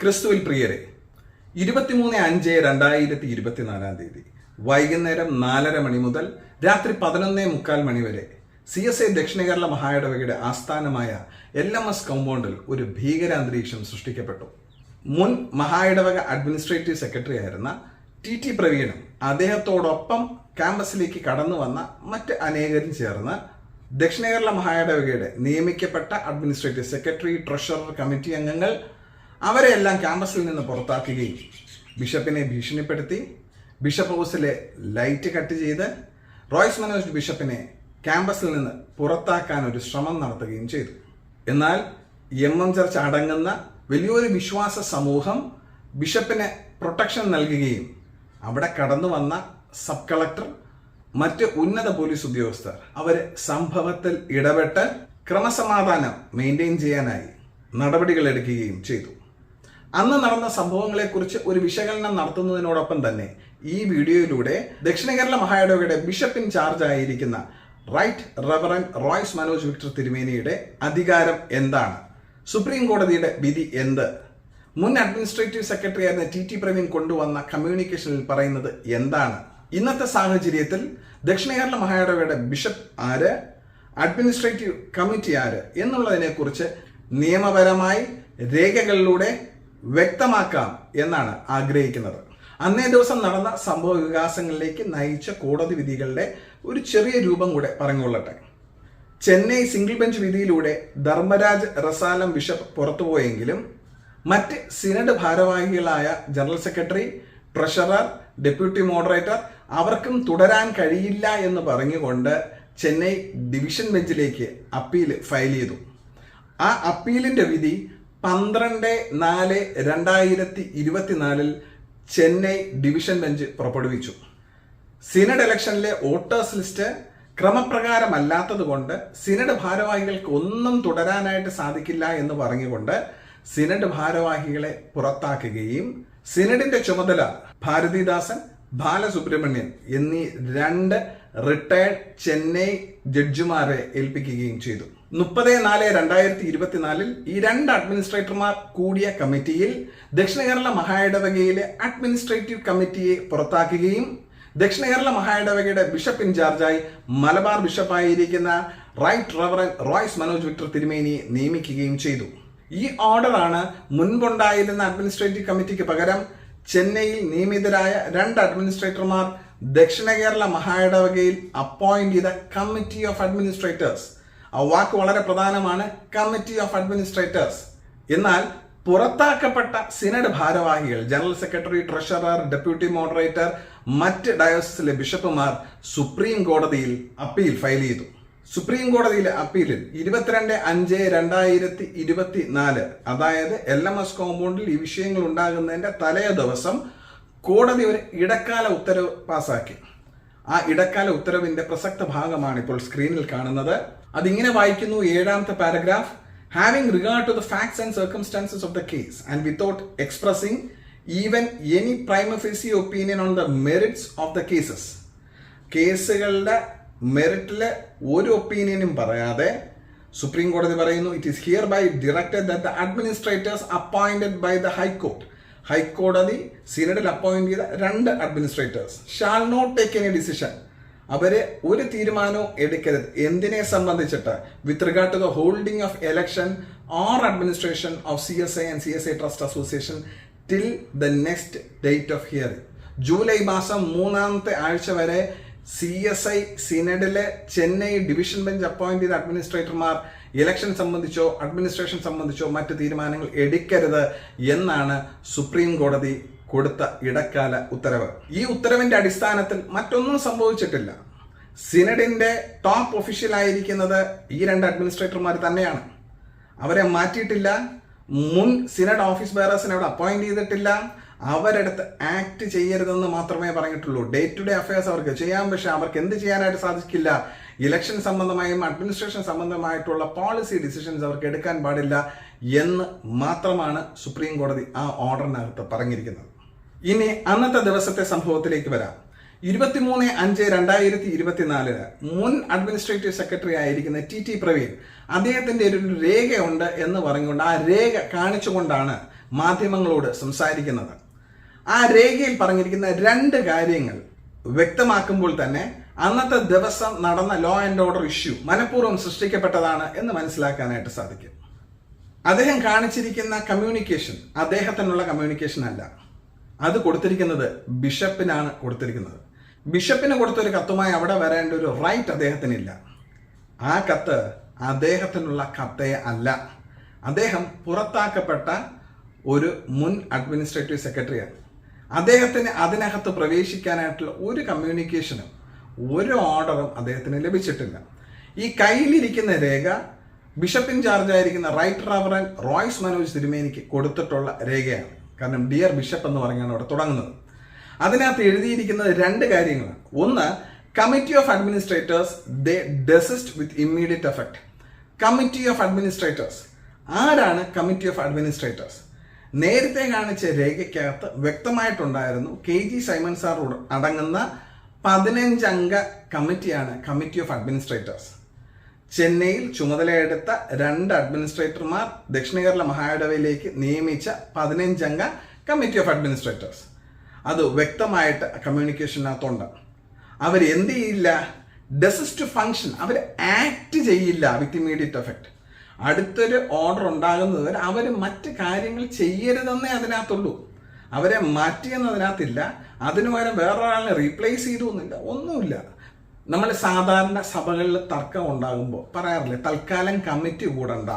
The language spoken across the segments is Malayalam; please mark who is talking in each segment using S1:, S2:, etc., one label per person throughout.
S1: ക്രിസ്തുവിൽ പ്രിയരെ ഇരുപത്തിമൂന്ന് അഞ്ച് രണ്ടായിരത്തി ഇരുപത്തിനാലാം തീയതി വൈകുന്നേരം നാലര മണി മുതൽ രാത്രി പതിനൊന്നേ മുക്കാൽ മണി വരെ സി എസ് ഐ ദക്ഷിണ കേരള മഹായിടവകയുടെ ആസ്ഥാനമായ എൽ എം എസ് കമ്പൗണ്ടിൽ ഒരു ഭീകരാന്തരീക്ഷം സൃഷ്ടിക്കപ്പെട്ടു. മുൻ മഹായിടവക അഡ്മിനിസ്ട്രേറ്റീവ് സെക്രട്ടറി ആയിരുന്ന ടി ടി പ്രവീണും അദ്ദേഹത്തോടൊപ്പം ക്യാമ്പസിലേക്ക് കടന്നു വന്ന മറ്റ് അനേകരും ചേർന്ന് ദക്ഷിണ കേരള മഹായിടവകയുടെ നിയമിക്കപ്പെട്ട അഡ്മിനിസ്ട്രേറ്റീവ് സെക്രട്ടറി ട്രഷറർ കമ്മിറ്റി അംഗങ്ങൾ അവരെയെല്ലാം ക്യാമ്പസിൽ നിന്ന് പുറത്താക്കുകയും ബിഷപ്പിനെ ഭീഷണിപ്പെടുത്തി ബിഷപ്പ് ഹൗസിലെ ലൈറ്റ് കട്ട് ചെയ്ത് റോയ്സ് മനോജ് ബിഷപ്പിനെ ക്യാമ്പസിൽ നിന്ന് പുറത്താക്കാൻ ഒരു ശ്രമം നടത്തുകയും ചെയ്തു. എന്നാൽ എം എം ചർച്ച് അടങ്ങുന്ന വലിയൊരു വിശ്വാസ സമൂഹം ബിഷപ്പിന് പ്രൊട്ടക്ഷൻ നൽകുകയും അവിടെ കടന്നു വന്ന സബ് കളക്ടർ മറ്റ് ഉന്നത പോലീസ് ഉദ്യോഗസ്ഥർ അവർ സംഭവത്തിൽ ഇടപെട്ട് ക്രമസമാധാനം മെയിന്റെയിൻ ചെയ്യാനായി നടപടികൾ എടുക്കുകയും ചെയ്തു. അന്ന് നടന്ന സംഭവങ്ങളെക്കുറിച്ച് ഒരു വിശകലനം നടത്തുന്നതിനോടൊപ്പം തന്നെ ഈ വീഡിയോയിലൂടെ ദക്ഷിണ കേരള മഹായോഗയുടെ ബിഷപ്പ് ഇൻ ചാർജ് ആയിരിക്കുന്ന right reverend Royce Manoj Victor തിരുമേനിയുടെ അധികാരം എന്താണ്? സുപ്രീം കോടതിയുടെ വിധി എന്ത്? മുൻ അഡ്മിനിസ്ട്രേറ്റീവ് സെക്രട്ടറി ആയിരുന്ന ടി ടി പ്രവീൺ കൊണ്ടുവന്ന കമ്മ്യൂണിക്കേഷനിൽ പറയുന്നത് എന്താണ്? ഇന്നത്തെ സാഹചര്യത്തിൽ ദക്ഷിണ കേരള മഹായോഗയുടെ ബിഷപ്പ് ആര്? അഡ്മിനിസ്ട്രേറ്റീവ് കമ്മിറ്റി ആര്? എന്നുള്ളതിനെക്കുറിച്ച് നിയമപരമായി രേഖകളിലൂടെ വ്യക്തമാക്കാം എന്നാണ് ആഗ്രഹിക്കുന്നത്. അന്നേ ദിവസം നടന്ന സംഭവ വികാസങ്ങളിലേക്ക് നയിച്ച കോടതി വിധികളുടെ ഒരു ചെറിയ രൂപം കൂടെ പറഞ്ഞുകൊള്ളട്ടെ. ചെന്നൈ സിംഗിൾ ബെഞ്ച് വിധിയിലൂടെ ധർമ്മരാജ് റസാലം ബിഷപ്പ് പുറത്തുപോയെങ്കിലും മറ്റ് സിനഡ് ഭാരവാഹികളായ general secretary treasurer deputy moderator അവർക്കും തുടരാൻ കഴിയില്ല എന്ന് പറഞ്ഞുകൊണ്ട് ചെന്നൈ ഡിവിഷൻ ബെഞ്ചിലേക്ക് അപ്പീൽ ഫയൽ ചെയ്തു. ആ അപ്പീലിന്റെ വിധി പന്ത്രണ്ട് നാല് രണ്ടായിരത്തി ഇരുപത്തിനാലിൽ ചെന്നൈ ഡിവിഷൻ ബെഞ്ച് പുറപ്പെടുവിച്ചു. സിനഡ് ഇലക്ഷനിലെ വോട്ടേഴ്സ് ലിസ്റ്റ് ക്രമപ്രകാരമല്ലാത്തത് കൊണ്ട് സിനഡ് ഭാരവാഹികൾക്ക് ഒന്നും തുടരാനായിട്ട് സാധിക്കില്ല എന്ന് പറഞ്ഞുകൊണ്ട് സിനഡ് ഭാരവാഹികളെ പുറത്താക്കുകയും സിനഡിന്റെ ചുമതല ഭാരതിദാസൻ ബാലസുബ്രഹ്മണ്യൻ എന്നീ രണ്ട് റിട്ടയർഡ് ചെന്നൈ ജഡ്ജിമാരെ ഏൽപ്പിക്കുകയും ചെയ്തു. മുപ്പത് നാല് രണ്ടായിരത്തി ഇരുപത്തിനാലിൽ ഈ രണ്ട് അഡ്മിനിസ്ട്രേറ്റർമാർ കൂടിയ കമ്മിറ്റിയിൽ ദക്ഷിണ കേരള മഹായിടവകയിലെ അഡ്മിനിസ്ട്രേറ്റീവ് കമ്മിറ്റിയെ പുറത്താക്കുകയും ദക്ഷിണ കേരള മഹായിടവകയുടെ ബിഷപ്പ് ഇൻചാർജായി Malabar ബിഷപ്പായിരിക്കുന്ന right reverend Royce Manoj Victor തിരുമേനിയെ നിയമിക്കുകയും ചെയ്തു. ഈ ഓർഡറാണ് മുൻപുണ്ടായിരുന്ന അഡ്മിനിസ്ട്രേറ്റീവ് കമ്മിറ്റിക്ക് പകരം ചെന്നൈയിൽ നിയമിതരായ രണ്ട് അഡ്മിനിസ്ട്രേറ്റർമാർ ദക്ഷിണ കേരള മഹായിടവകയിൽ അപ്പോയിന്റ് ചെയ്ത കമ്മിറ്റി ഓഫ് അഡ്മിനിസ്ട്രേറ്റേഴ്സ് ആ വാക്ക് വളരെ പ്രധാനമാണ്. കമ്മിറ്റി ഓഫ് അഡ്മിനിസ്ട്രേറ്റേഴ്സ് എന്നാൽ പുറത്താക്കപ്പെട്ട സിനഡ് ഭാരവാഹികൾ general secretary treasurer deputy moderator മറ്റ് ഡയോസിലെ ബിഷപ്പുമാർ സുപ്രീം കോടതിയിൽ അപ്പീൽ ഫയൽ ചെയ്തു. സുപ്രീം കോടതിയിലെ അപ്പീലിൽ ഇരുപത്തിരണ്ട് അഞ്ച് രണ്ടായിരത്തി ഇരുപത്തി നാല് അതായത് എൽ എം എസ് കോമ്പൗണ്ടിൽ ഈ വിഷയങ്ങൾ ഉണ്ടാകുന്നതിന്റെ തലേ ദിവസം കോടതി ഒരു ഇടക്കാല ഉത്തരവ് പാസാക്കി. ആ ഇടക്കാല ഉത്തരവിന്റെ പ്രസക്ത ഭാഗമാണ് ഇപ്പോൾ സ്ക്രീനിൽ കാണുന്നത്. അതിങ്ങനെ വായിക്കുന്നു ഏഴാമത്തെ paragraph. Having regard to the facts and circumstances of the case and without expressing even any prima facie opinion on the merits of the cases കേസുകളുടെ മെറിറ്റിൽ ഒരു ഒപ്പീനിയനും പറയാതെ സുപ്രീം കോടതി പറയുന്നു it is hereby directed the administrators appointed by the high court ഹൈക്കോടതി സിനഡിൽ അപ്പോയിന്റ് ചെയ്ത രണ്ട് administrators shall not take any decision അവരെ ഒരു തീരുമാനവും എടുക്കരുത്. എന്തിനെ സംബന്ധിച്ചിട്ട്? With regard to the holding of election or administration of C S I and C S I trust association till the next date of hearing July മാസം മൂന്നാമത്തെ ആഴ്ച വരെ സി എസ് ഐ സിനഡിലെ ചെന്നൈ ഡിവിഷൻ ബെഞ്ച് അപ്പോയിന്റ് ചെയ്ത അഡ്മിനിസ്ട്രേറ്റർമാർ ഇലക്ഷൻ സംബന്ധിച്ചോ അഡ്മിനിസ്ട്രേഷൻ സംബന്ധിച്ചോ മറ്റ് തീരുമാനങ്ങൾ എടുക്കരുത് എന്നാണ് സുപ്രീം കോടതി കൊടുത്ത ഇടക്കാല ഉത്തരവ്. ഈ ഉത്തരവിന്റെ അടിസ്ഥാനത്തിൽ മറ്റൊന്നും സംഭവിച്ചിട്ടില്ല. സിനഡിന്റെ ടോപ്പ് ഒഫീഷ്യൽ ആയിരിക്കുന്നത് ഈ രണ്ട് അഡ്മിനിസ്ട്രേറ്റർമാർ തന്നെയാണ്. അവരെ മാറ്റിയിട്ടില്ല. മുൻ സിനഡ് ഓഫീസ് ബെയറേഴ്സിനെ അവിടെ അപ്പോയിന്റ് ചെയ്തിട്ടില്ല. അവരെടുത്ത് ആക്ട് ചെയ്യരുതെന്ന് മാത്രമേ പറഞ്ഞിട്ടുള്ളൂ. ഡേ ടു ഡേ അഫയേഴ്സ് അവർക്ക് ചെയ്യാൻ പക്ഷേ അവർക്ക് എന്ത് ചെയ്യാനായിട്ട് സാധിക്കില്ല? ഇലക്ഷൻ സംബന്ധമായും അഡ്മിനിസ്ട്രേഷൻ സംബന്ധമായിട്ടുള്ള പോളിസി ഡിസിഷൻസ് അവർക്ക് എടുക്കാൻ പാടില്ല എന്ന് മാത്രമാണ് സുപ്രീം കോടതി ആ ഓർഡറിനകത്ത് പറഞ്ഞിരിക്കുന്നത്. ഇനി അന്നത്തെ ദിവസത്തെ സംഭവത്തിലേക്ക് വരാം. ഇരുപത്തിമൂന്ന് അഞ്ച് രണ്ടായിരത്തി ഇരുപത്തിനാലിന് മുൻ അഡ്മിനിസ്ട്രേറ്റീവ് സെക്രട്ടറി ആയിരിക്കുന്ന ടി ടി പ്രവീൺ അദ്ദേഹത്തിന്റെ ഒരു രേഖയുണ്ട് എന്ന് പറഞ്ഞുകൊണ്ട് ആ രേഖ കാണിച്ചുകൊണ്ടാണ് മാധ്യമങ്ങളോട് സംസാരിക്കുന്നത്. ആ രേഖയിൽ പറഞ്ഞിരിക്കുന്ന രണ്ട് കാര്യങ്ങൾ വ്യക്തമാക്കുമ്പോൾ തന്നെ അന്നത്തെ ദിവസം നടന്ന ലോ ആൻഡ് ഓർഡർ ഇഷ്യൂ മനഃപൂർവം സൃഷ്ടിക്കപ്പെട്ടതാണ് എന്ന് മനസ്സിലാക്കാനായിട്ട് സാധിക്കും. അദ്ദേഹം കാണിച്ചിരിക്കുന്ന കമ്മ്യൂണിക്കേഷൻ അദ്ദേഹത്തിനുള്ള കമ്മ്യൂണിക്കേഷൻ അല്ല. അത് കൊടുത്തിരിക്കുന്നത് ബിഷപ്പിനാണ് കൊടുത്തിരിക്കുന്നത്. ബിഷപ്പിന് കൊടുത്തൊരു കത്തുമായി അവിടെ വരേണ്ട ഒരു റൈറ്റ് അദ്ദേഹത്തിനില്ല. ആ കത്ത് അദ്ദേഹത്തിനുള്ള കത്തേ അല്ല. അദ്ദേഹം പുറത്താക്കപ്പെട്ട ഒരു മുൻ അഡ്മിനിസ്ട്രേറ്റീവ് സെക്രട്ടറിയാണ് അദ്ദേഹത്തിന് അതിനകത്ത് പ്രവേശിക്കാനായിട്ടുള്ള ഒരു കമ്മ്യൂണിക്കേഷനും ഒരു ഓർഡറും അദ്ദേഹത്തിന് ലഭിച്ചിട്ടില്ല. ഈ കയ്യിലിരിക്കുന്ന രേഖ ബിഷപ്പ് ഇൻചാർജ് ആയിരിക്കുന്ന റൈറ്റ് റവറൻ റോയ്സ് മനോജ് തിരുമേനിക്ക് കൊടുത്തിട്ടുള്ള രേഖയാണ്. കാരണം ഡിയർ ബിഷപ്പ് എന്ന് പറഞ്ഞാണ് അവിടെ തുടങ്ങുന്നത്. അതിനകത്ത് എഴുതിയിരിക്കുന്നത് രണ്ട് കാര്യങ്ങളാണ്. ഒന്ന് committee of administrators they desist with immediate effect committee of administrators ആരാണ് കമ്മിറ്റി ഓഫ് അഡ്മിനിസ്ട്രേറ്റേഴ്സ് നേരത്തെ കാണിച്ച രേഖയ്ക്കകത്ത് വ്യക്തമായിട്ടുണ്ടായിരുന്നു കെ ജി സൈമൺ സാർ അടങ്ങുന്ന പതിനഞ്ചംഗ കമ്മിറ്റിയാണ് കമ്മിറ്റി ഓഫ് അഡ്മിനിസ്ട്രേറ്റേഴ്സ്. ചെന്നൈയിൽ ചുമതലയെടുത്ത രണ്ട് അഡ്മിനിസ്ട്രേറ്റർമാർ ദക്ഷിണ കേരള മഹായിടവയിലേക്ക് നിയമിച്ച പതിനഞ്ചംഗ കമ്മിറ്റി ഓഫ് അഡ്മിനിസ്ട്രേറ്റേഴ്സ്. അത് വ്യക്തമായിട്ട് കമ്മ്യൂണിക്കേഷനകത്തുണ്ട്. അവർ എന്ത് ചെയ്യില്ല ഡെസിസ്റ്റ് ഫങ്ഷൻ അവർ ആക്ട് ചെയ്യില്ല. വിത്ത് ഇമ്മീഡിയറ്റ് എഫക്റ്റ് അടുത്തൊരു ഓർഡർ ഉണ്ടാകുന്നത് അവർ മറ്റ് കാര്യങ്ങൾ ചെയ്യരുതെന്നേ അതിനകത്തുള്ളൂ. അവരെ മാറ്റിയെന്നതിനകത്തില്ല അതിനു പകരം വേറൊരാളിനെ റീപ്ലേസ് ചെയ്തു എന്നില്ല ഒന്നുമില്ല. നമ്മൾ സാധാരണ സഭകളിൽ തർക്കം ഉണ്ടാകുമ്പോൾ പറയാറില്ലേ തൽക്കാലം കമ്മിറ്റി കൂടണ്ട.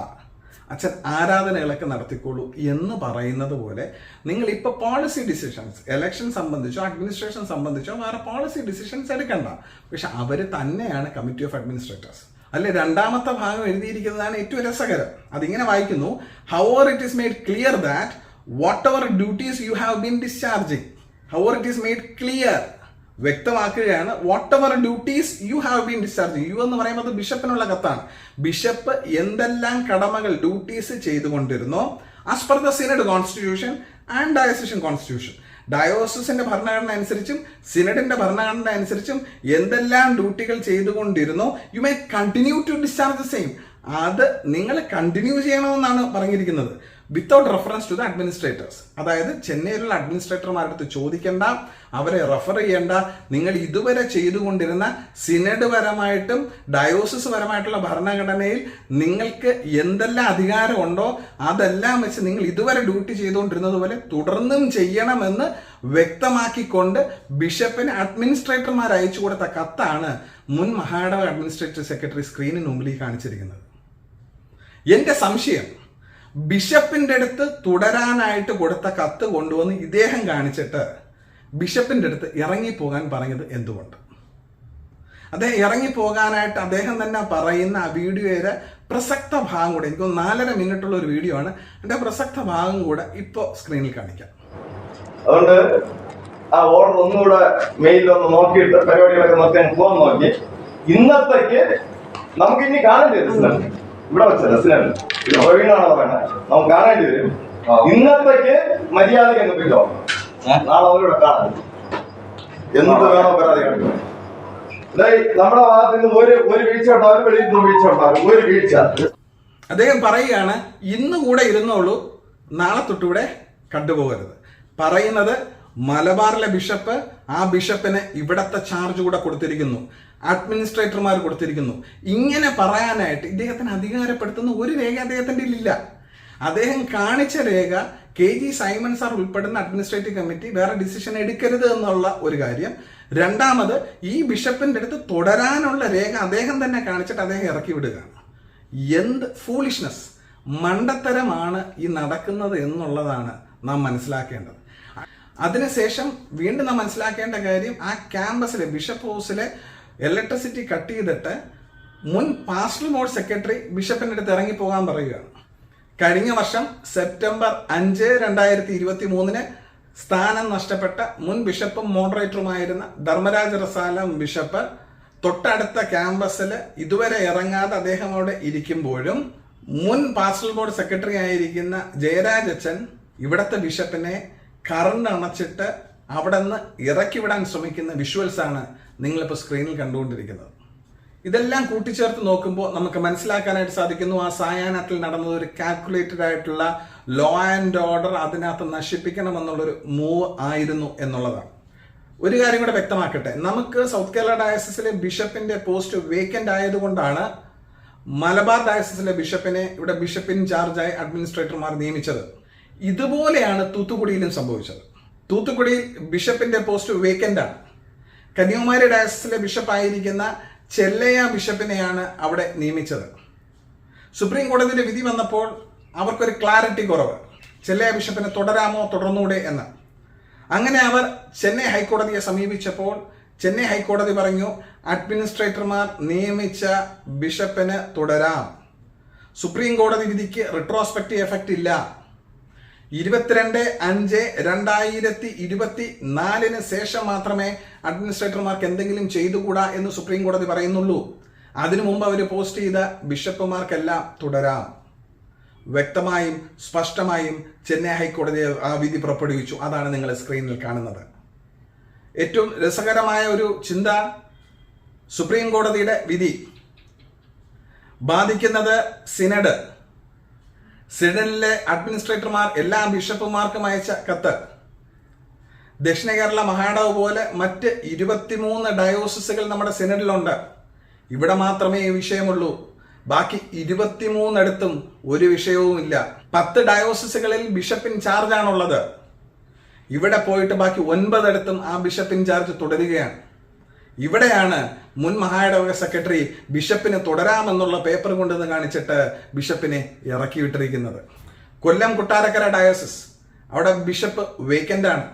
S1: അച്ഛൻ ആരാധനകളൊക്കെ നടത്തിക്കോളൂ എന്ന് പറയുന്നത് പോലെ നിങ്ങൾ ഇപ്പോൾ പോളിസി ഡിസിഷൻസ് ഇലക്ഷൻ സംബന്ധിച്ചോ അഡ്മിനിസ്ട്രേഷൻ സംബന്ധിച്ചോ വേറെ പോളിസി ഡിസിഷൻസ് എടുക്കണ്ട. പക്ഷെ അവർ തന്നെയാണ് കമ്മിറ്റി ഓഫ് അഡ്മിനിസ്ട്രേറ്റേഴ്സ് അല്ലെ രണ്ടാമത്തെ ഭാഗം എഴുതിയിരിക്കുന്നതാണ് ഏറ്റവും രസകരം. അതിങ്ങനെ വായിക്കുന്നു however it is made clear that whatever duties you have been discharging however it is made clear വ്യക്തമാക്കുകയാണ് whatever duties you have been discharge you എന്ന് പറയുന്നത് ബിഷപ്പിനുള്ള കത്താണ്. ബിഷപ്പ് എന്തെല്ലാം കടമകൾ duties ചെയ്തുകൊണ്ടിരുന്നോ as per the synod constitution and diocesan constitution ഡയോസിന്റെ ഭരണഘടന അനുസരിച്ചും സിനഡിന്റെ ഭരണഘടന അനുസരിച്ചും എന്തെല്ലാം ഡ്യൂട്ടികൾ ചെയ്തുകൊണ്ടിരുന്നോ you may continue to discharge same അത് നിങ്ങൾ കണ്ടിന്യൂ ചെയ്യണമെന്നാണ് പറഞ്ഞിരിക്കുന്നത്. Without reference to the administrators അതായത് ചെന്നൈയിലുള്ള അഡ്മിനിസ്ട്രേറ്റർമാരുടെ അടുത്ത് ചോദിക്കേണ്ട അവരെ റെഫർ ചെയ്യേണ്ട. നിങ്ങൾ ഇതുവരെ ചെയ്തുകൊണ്ടിരുന്ന സിനഡ് പരമായിട്ടും ഡയോസിസ് പരമായിട്ടുള്ള ഭരണഘടനയിൽ നിങ്ങൾക്ക് എന്തെല്ലാം അധികാരമുണ്ടോ അതെല്ലാം വെച്ച് നിങ്ങൾ ഇതുവരെ ഡ്യൂട്ടി ചെയ്തുകൊണ്ടിരുന്നത് പോലെ തുടർന്നും ചെയ്യണമെന്ന് വ്യക്തമാക്കിക്കൊണ്ട് ബിഷപ്പിന് അഡ്മിനിസ്ട്രേറ്റർമാർ അയച്ചു കൊടുത്ത കത്താണ് മുൻ മഹാടവ അഡ്മിനിസ്ട്രേറ്റീവ് സെക്രട്ടറി സ്ക്രീനിന് മുമ്പിൽ കാണിച്ചിരിക്കുന്നത്. എന്റെ സംശയം ബിഷപ്പിന്റെ അടുത്ത് തുടരാനായിട്ട് കൊടുത്ത കത്ത് കൊണ്ടുവന്ന് ഇദ്ദേഹം കാണിച്ചിട്ട് ബിഷപ്പിന്റെ അടുത്ത് ഇറങ്ങിപ്പോകാൻ പറഞ്ഞത് എന്തുകൊണ്ട്? അദ്ദേഹം ഇറങ്ങിപ്പോകാനായിട്ട് അദ്ദേഹം തന്നെ പറയുന്ന ആ വീഡിയോയുടെ പ്രസക്ത ഭാഗം കൂടെ എനിക്ക് നാലര മിനിറ്റ് ഉള്ള ഒരു വീഡിയോ ആണ്. അതിന്റെ പ്രസക്ത ഭാഗം കൂടെ ഇപ്പോ സ്ക്രീനിൽ കാണിക്കാം.
S2: അതുകൊണ്ട് ആ ഓർഡർ ഒന്നുകൂടെ മെയിലിൽ ഒന്ന് നോക്കിയിട്ട് പരിപാടികളൊക്കെ നോക്കി. ഇന്നത്തേക്ക് നമുക്ക് ഇനി കാണേണ്ടി ഇവിടെ വെച്ച ഇത് പ്രവീണാണോ പറയണത് നമുക്ക് കാണേണ്ടി വരും. ഇന്നത്തേക്ക് മര്യാദയ്ക്ക് അങ്ങ് പോയിട്ടോ നാളെ അവരോട് കാണാം എന്നിട്ട് വേണോ പരാതി കാണിക്കും. നമ്മുടെ ഭാഗത്ത് നിന്ന് ഒരു ഒരു വീഴ്ച ഉണ്ടാവും വെളിയിൽ നിന്ന് വീഴ്ച ഉണ്ടാവും ഒരു വീഴ്ച.
S1: അദ്ദേഹം പറയുകയാണ് ഇന്ന് കൂടെ ഇരുന്നോളൂ നാളെ തൊട്ടിവിടെ കണ്ടുപോകരുത്. പറയുന്നത് മലബാറിലെ ബിഷപ്പ് ആ ബിഷപ്പിന് ഇവിടത്തെ ചാർജ് കൂടെ കൊടുത്തിരിക്കുന്നു. അഡ്മിനിസ്ട്രേറ്റർമാർ കൊടുത്തിരിക്കുന്നു. ഇങ്ങനെ പറയാനായിട്ട് ഇദ്ദേഹത്തിന് അധികാരപ്പെടുത്തുന്ന ഒരു രേഖ അദ്ദേഹത്തിന്റെ ഇല്ല അദ്ദേഹം കാണിച്ച രേഖ കെ ജി സൈമൺ സാർ ഉൾപ്പെടുന്ന അഡ്മിനിസ്ട്രേറ്റീവ് കമ്മിറ്റി വേറെ ഡിസിഷൻ എടുക്കരുത് എന്നുള്ള ഒരു കാര്യം. രണ്ടാമത് ഈ ബിഷപ്പിന്റെ അടുത്ത് തുടരാനുള്ള രേഖ അദ്ദേഹം തന്നെ കാണിച്ചിട്ട് അദ്ദേഹം ഇറക്കി വിടുകയാണ്. എന്ത് ഫൂളിഷ്നെസ് മണ്ടത്തരമാണ് ഈ നടക്കുന്നത് എന്നുള്ളതാണ് നാം മനസ്സിലാക്കേണ്ടത്. അതിനുശേഷം വീണ്ടും നാം മനസ്സിലാക്കേണ്ട കാര്യം ആ ക്യാമ്പസിലെ ബിഷപ്പ് ഹൗസിലെ ഇലക്ട്രിസിറ്റി കട്ട് ചെയ്തിട്ട് മുൻ പാസ്റ്റൽ ബോർഡ് സെക്രട്ടറി ബിഷപ്പിന്റെ അടുത്ത് ഇറങ്ങി പോകാൻ പറയുകയാണ്. കഴിഞ്ഞ വർഷം സെപ്റ്റംബർ അഞ്ച് രണ്ടായിരത്തി ഇരുപത്തി മൂന്നിന് സ്ഥാനം നഷ്ടപ്പെട്ട മുൻ ബിഷപ്പും മോഡറേറ്ററുമായിരുന്ന ധർമ്മരാജ റസാലം ബിഷപ്പ് തൊട്ടടുത്ത ക്യാമ്പസിൽ ഇതുവരെ ഇറങ്ങാതെ അദ്ദേഹം അവിടെ ഇരിക്കുമ്പോഴും മുൻ പാസ്റ്റൽ ബോർഡ് സെക്രട്ടറി ആയിരിക്കുന്ന ജയരാജച്ചൻ ഇവിടത്തെ ബിഷപ്പിനെ കറണ്ട് അണച്ചിട്ട് അവിടെ നിന്ന് ഇറക്കി വിടാൻ ശ്രമിക്കുന്ന വിഷ്വൽസ് ആണ് നിങ്ങളിപ്പോൾ സ്ക്രീനിൽ കണ്ടുകൊണ്ടിരിക്കുന്നത്. ഇതെല്ലാം കൂട്ടിച്ചേർത്ത് നോക്കുമ്പോൾ നമുക്ക് മനസ്സിലാക്കാനായിട്ട് സാധിക്കുന്നു ആ സായാഹ്നത്തിൽ നടന്നത് ഒരു കാൽക്കുലേറ്റഡ് ആയിട്ടുള്ള ലോ ആൻഡ് ഓർഡർ അതിനകത്ത് നശിപ്പിക്കണമെന്നുള്ളൊരു മൂവ് ആയിരുന്നു എന്നുള്ളതാണ്. ഒരു കാര്യം കൂടെ വ്യക്തമാക്കട്ടെ. നമുക്ക് സൗത്ത് കേരള ഡയസിസിലെ ബിഷപ്പിന്റെ പോസ്റ്റ് വേക്കന്റ് ആയതുകൊണ്ടാണ് മലബാർ ഡയസിസിലെ ബിഷപ്പിനെ ഇവിടെ ബിഷപ്പ് ഇൻ ചാർജായി അഡ്മിനിസ്ട്രേറ്റർമാർ നിയമിച്ചത്. ഇതുപോലെയാണ് തൂത്തുക്കുടിയിലും സംഭവിച്ചത്. തൂത്തുക്കുടിയിൽ ബിഷപ്പിന്റെ പോസ്റ്റ് വേക്കന്റ് ആണ്. കന്യാകുമാരി ഡയസിലെ ബിഷപ്പായിരിക്കുന്ന ചെല്ലയ ബിഷപ്പിനെയാണ് അവിടെ നിയമിച്ചത്. സുപ്രീം കോടതിയുടെ വിധി വന്നപ്പോൾ അവർക്കൊരു ക്ലാരിറ്റി കുറവ്. ചെല്ലയ ബിഷപ്പിനെ തുടരാമോ തുടർന്നൂടെ എന്ന്. അങ്ങനെ അവർ ചെന്നൈ ഹൈക്കോടതിയെ സമീപിച്ചപ്പോൾ ചെന്നൈ ഹൈക്കോടതി പറഞ്ഞു അഡ്മിനിസ്ട്രേറ്റർമാർ നിയമിച്ച ബിഷപ്പിന് തുടരാം. സുപ്രീം കോടതി വിധിക്ക് റിട്രോസ്പെക്റ്റീവ് എഫക്റ്റ് ഇല്ല. ഇരുപത്തിരണ്ട് അഞ്ച് രണ്ടായിരത്തി ഇരുപത്തി നാലിന് ശേഷം മാത്രമേ അഡ്മിനിസ്ട്രേറ്റർമാർക്ക് എന്തെങ്കിലും ചെയ്തുകൂടാ എന്ന് സുപ്രീം കോടതി പറയുന്നുള്ളൂ. അതിനു മുമ്പ് അവർ പോസ്റ്റ് ചെയ്ത ബിഷപ്പുമാർക്കെല്ലാം തുടരാം. വ്യക്തമായും സ്പഷ്ടമായും ചെന്നൈ ഹൈക്കോടതി ആ വിധി പുറപ്പെടുവിച്ചു. അതാണ് നിങ്ങൾ സ്ക്രീനിൽ കാണുന്നത്. ഏറ്റവും രസകരമായ ഒരു ചിന്ത സുപ്രീം കോടതിയുടെ വിധി. ബാധിക്കുന്നത് സിനഡ്. സിനഡിലെ അഡ്മിനിസ്ട്രേറ്റർമാർ എല്ലാ ബിഷപ്പുമാർക്കും അയച്ച കത്ത്. ദക്ഷിണ കേരള മഹാഡവ് പോലെ മറ്റ് ഇരുപത്തിമൂന്ന് ഡയോസിസുകൾ നമ്മുടെ സിനഡിലുണ്ട് ഇവിടെ മാത്രമേ ഈ വിഷയമുള്ളൂ. ബാക്കി ഇരുപത്തിമൂന്നിടത്തും ഒരു വിഷയവുമില്ല. പത്ത് ഡയോസിസുകളിൽ ബിഷപ്പ് ഇൻ ചാർജ് ആണുള്ളത് ഇവിടെ പോയിട്ട് ബാക്കി ഒൻപതിടത്തും ആ ബിഷപ്പ് ഇൻചാർജ് തുടരുകയാണ്. ഇവിടെയാണ് മുൻ മഹായിടവക സെക്രട്ടറി ബിഷപ്പിന് തുടരാമെന്നുള്ള പേപ്പർ കൊണ്ടുവന്ന് കാണിച്ചിട്ട് ബിഷപ്പിനെ ഇറക്കിവിട്ടിരിക്കുന്നത് കൊല്ലം കുട്ടാരക്കര ഡയോസിസ്. അവിടെ ബിഷപ്പ് വേക്കന്റ് ആണ്.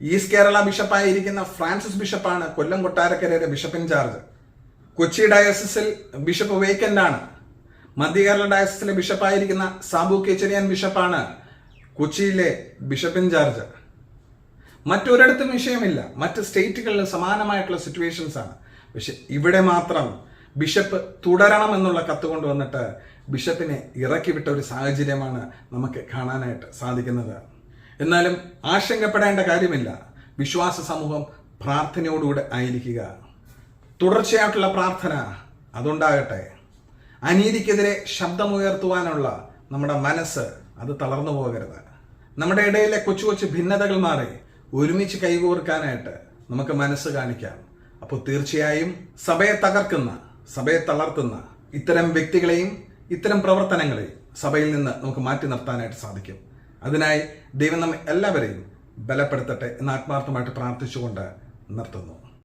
S1: ഈസ്റ്റ് കേരള ബിഷപ്പായിരിക്കുന്ന ഫ്രാൻസിസ് ബിഷപ്പാണ് കൊല്ലം കൊട്ടാരക്കരയുടെ ബിഷപ്പ് ഇൻചാർജ് കൊച്ചി ഡയോസിസിൽ ബിഷപ്പ് വേക്കന്റ് ആണ്. മധ്യ കേരള ഡയോസിസിലെ ബിഷപ്പായിരിക്കുന്ന സാബു കേച്ചരിയാൻ ബിഷപ്പാണ് കൊച്ചിയിലെ ബിഷപ്പ് ഇൻ ചാർജ് മറ്റൊരിടത്തും വിഷയമില്ല. മറ്റ് സ്റ്റേറ്റുകളിലും സമാനമായിട്ടുള്ള സിറ്റുവേഷൻസ് ആണ്. പക്ഷെ ഇവിടെ മാത്രം ബിഷപ്പ് തുടരണം എന്നുള്ള കത്ത് കൊണ്ടുവന്നിട്ട് ബിഷപ്പിനെ ഇറക്കി വിട്ട ഒരു സാഹചര്യമാണ് നമുക്ക് കാണാനായിട്ട് സാധിക്കുന്നത്. എന്നാലും ആശങ്കപ്പെടേണ്ട കാര്യമില്ല. വിശ്വാസ സമൂഹം പ്രാർത്ഥനയോടുകൂടെ ആയിരിക്കുക. തുടർച്ചയായിട്ടുള്ള പ്രാർത്ഥന അതുണ്ടാകട്ടെ. അനീതിക്കെതിരെ ശബ്ദമുയർത്തുവാനുള്ള നമ്മുടെ മനസ്സ് അത് തളർന്നു പോകരുത്. നമ്മുടെ ഇടയിലെ കൊച്ചു കൊച്ചു ഭിന്നതകൾ മാറി ഒരുമിച്ച് കൈകോർക്കാനായിട്ട് നമുക്ക് മനസ്സ് കാണിക്കാം. അപ്പോൾ തീർച്ചയായും സഭയെ തകർക്കുന്ന സഭയെ തളർത്തുന്ന ഇത്തരം വ്യക്തികളെയും ഇത്തരം പ്രവർത്തനങ്ങളെയും സഭയിൽ നിന്ന് നമുക്ക് മാറ്റി നിർത്താനായിട്ട് സാധിക്കും. അതിനായി ദൈവം നമ്മെ എല്ലാവരെയും ബലപ്പെടുത്തട്ടെ എന്ന് ആത്മാർത്ഥമായിട്ട് പ്രാർത്ഥിച്ചുകൊണ്ട് നിർത്തുന്നു.